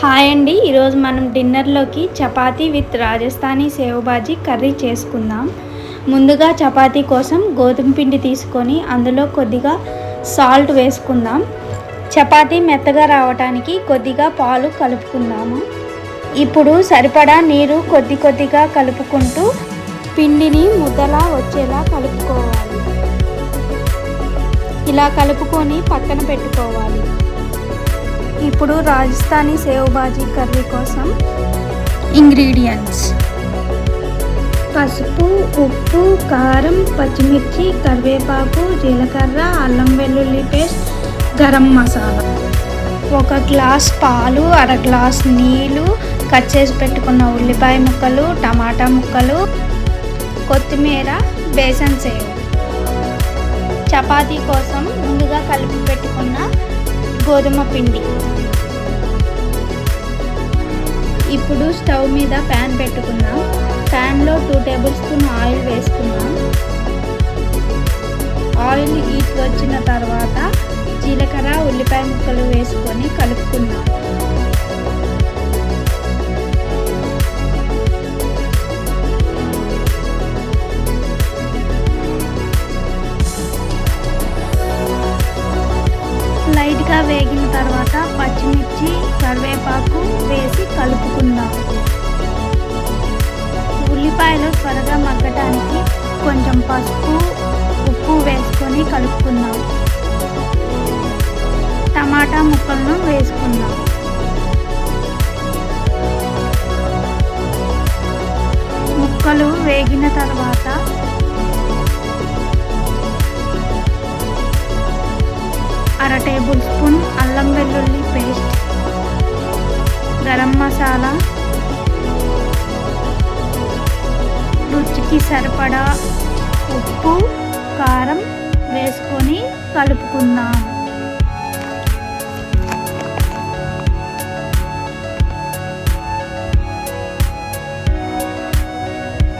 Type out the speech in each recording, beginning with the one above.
Hi అండి ఈరోజు మనం డిన్నర్లోకి చపాతీ విత్ రాజస్థానీ సేవబాజీ కర్రీ చేసుకుందాం. ముందుగా చపాతీ కోసం గోధుమ పిండి తీసుకొని అందులో కొద్దిగా సాల్ట్ వేసుకుందాం. చపాతీ మెత్తగా రావడానికి కొద్దిగా పాలు కలుపుకుందాము. ఇప్పుడు సరిపడా నీరు కొద్ది కొద్దిగా కలుపుకుంటూ పిండిని ముద్దలా వచ్చేలా కలుపుకోవాలి. ఇలా కలుపుకొని పక్కన పెట్టుకోవాలి. ఇప్పుడు రాజస్థానీ సేవ్ బాజీ కర్రీ కోసం ఇంగ్రీడియంట్స్. పసుపు ఉప్పు కారం పచ్చిమిర్చి కరివేపాకు జీలకర్ర అల్లం వెల్లుల్లి పేస్ట్ గరం మసాలా. ఒక గ్లాస్ పాలు అర గ్లాస్ నీళ్ళు కట్ చేసి పెట్టుకున్న ఉల్లిపాయ ముక్కలు టమాటా ముక్కలు కొత్తిమీర బేసన్ సేవ్. చపాతీ కోసం ముందుగా కలిపి పెట్టుకున్న గోధుమ పిండి. ఇప్పుడు స్టవ్ మీద ప్యాన్ పెట్టుకున్నాం. ప్యాన్లో టూ టేబుల్ స్పూన్ ఆయిల్ వేసుకున్నాం. ఆయిల్ హీట్ వచ్చిన తర్వాత జీలకర్ర ఉల్లిపాయ ముక్కలు వేసుకొని వేగిన తర్వాత పచ్చిమిర్చి కరివేపాకు వేసి కలుపుకుందాం. ఉల్లిపాయలు త్వరగా మగ్గటానికి కొంచెం పసుపు ఉప్పు వేసుకొని కలుపుకుందాం. టమాటా ముక్కలను వేసుకుందాం. ముక్కలు వేగిన తర్వాత అర టేబుల్ స్పూన్ అల్లం వెల్లుల్లి పేస్ట్ గరం మసాలా రుచికి సరిపడా ఉప్పు కారం వేసుకొని కలుపుకుందాం.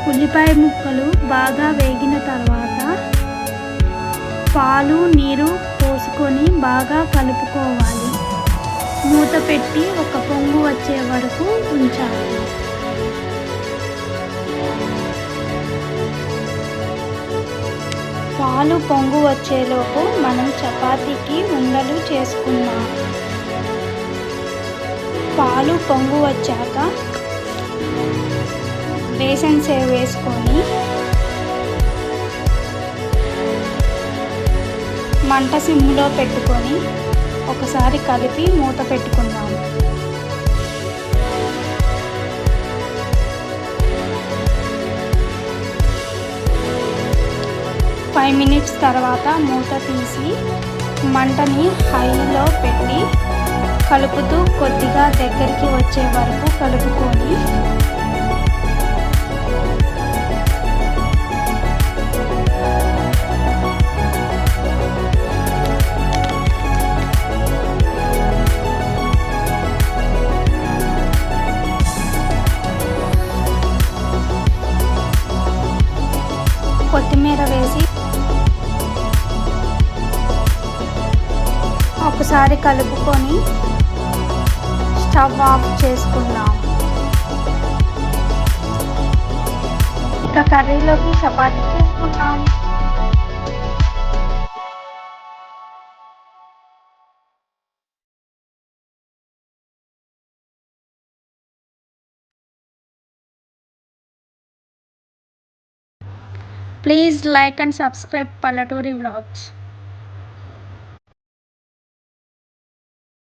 ఉల్లిపాయ ముక్కలు బాగా వేగిన తర్వాత పాలు నీరు బాగా కలుపుకోవాలి. మూత పెట్టి ఒక పొంగు వచ్చే వరకు ఉంచాలి. పాలు పొంగు వచ్చేలోపు మనం చపాతీకి ఉండలు చేసుకుందాం. పాలు పొంగు వచ్చాక బేసన్ సేవ్ వేసుకొని మంట సిమ్లో పెట్టుకొని ఒకసారి కలిపి మూత పెట్టుకుందాం. ఫైవ్ మినిట్స్ తర్వాత మూత తీసి మంటని హైలో పెట్టి కలుపుతూ కొద్దిగా దగ్గరికి వచ్చే వరకు కలుపుకొని కొత్తిమీర వేసి ఒకసారి కలుపుకొని స్టవ్ ఆఫ్ చేసుకుందాం. ఇక కర్రీలోకి చపాతీ చేసుకుందాం. Please like and subscribe Palaturi Vlogs.